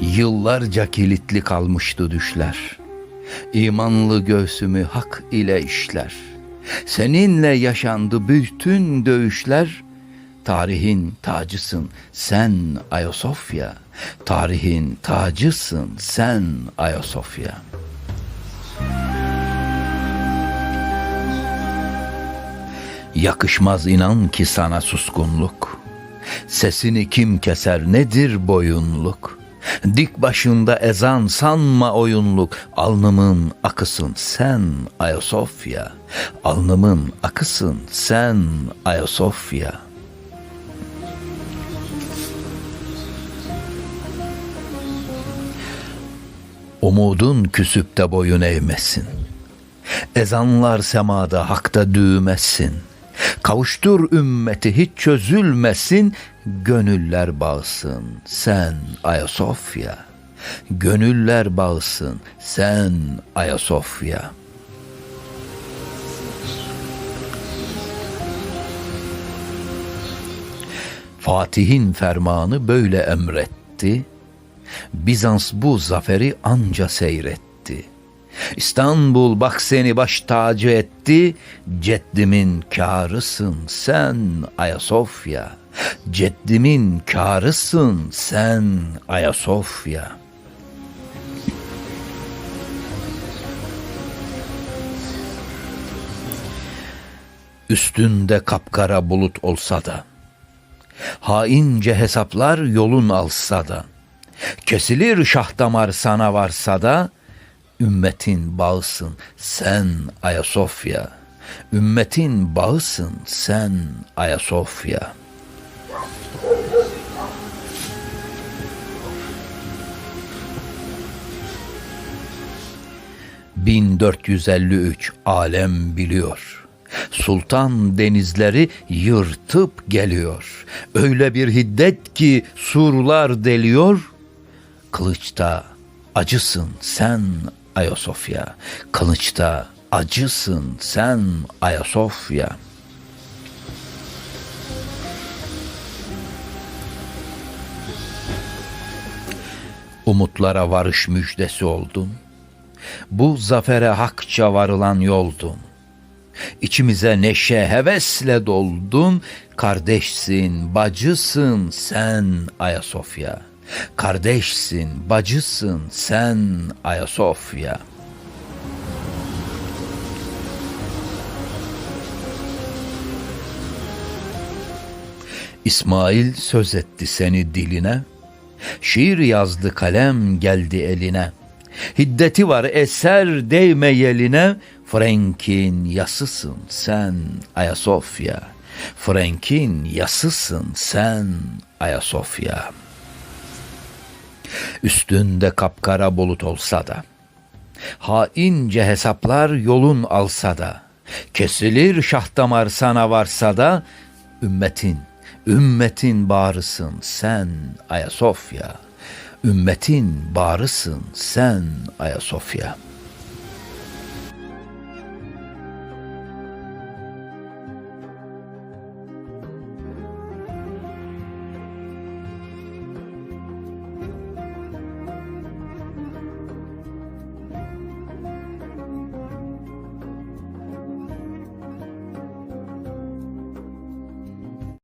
Yıllarca kilitli kalmıştı düşler. İmanlı göğsümü hak ile işler. Seninle yaşandı bütün dövüşler. Tarihin tacısın sen Ayasofya. Tarihin tacısın sen Ayasofya. Yakışmaz inan ki sana suskunluk. Sesini kim keser nedir boyunluk? Dik başında ezan sanma oyunluk. Alnımın akısın sen Ayasofya. Alnımın akısın sen Ayasofya. Umudun küsüp de boyun eğmesin. Ezanlar semada hakta düğmesin. Kavuştur ümmeti hiç çözülmesin. Gönüller bağsın sen Ayasofya. Gönüller bağsın sen Ayasofya. Fatih'in fermanı böyle emretti. Bizans bu zaferi anca seyretti. İstanbul bak seni baş tacı etti. Ceddimin kârısın sen Ayasofya. Ceddimin kârısın sen Ayasofya. Üstünde kapkara bulut olsa da, haince hesaplar yolun alsa da, kesilir şah damar sana varsa da, ümmetin bağısın sen Ayasofya. Ümmetin bağısın sen Ayasofya. ...1453 alem biliyor. Sultan denizleri yırtıp geliyor. Öyle bir hiddet ki surlar deliyor. Kılıçta acısın sen Ayasofya. Kılıçta acısın sen Ayasofya. Umutlara varış müjdesi oldun. Bu zafere hakça varılan yoldun. İçimize neşe hevesle doldun. Kardeşsin, bacısın sen Ayasofya. Kardeşsin, bacısın sen Ayasofya. İsmail söz etti seni diline. Şiir yazdı kalem geldi eline. Hiddeti var eser değme yeline. Frank'in yasısın sen Ayasofya. Frank'in yasısın sen Ayasofya. Üstünde kapkara bulut olsa da, haince hesaplar yolun alsa da, kesilir şah damar sana varsa da, ümmetin, ümmetin bağrısın sen Ayasofya. Ümmetin bağrısın sen Ayasofya.''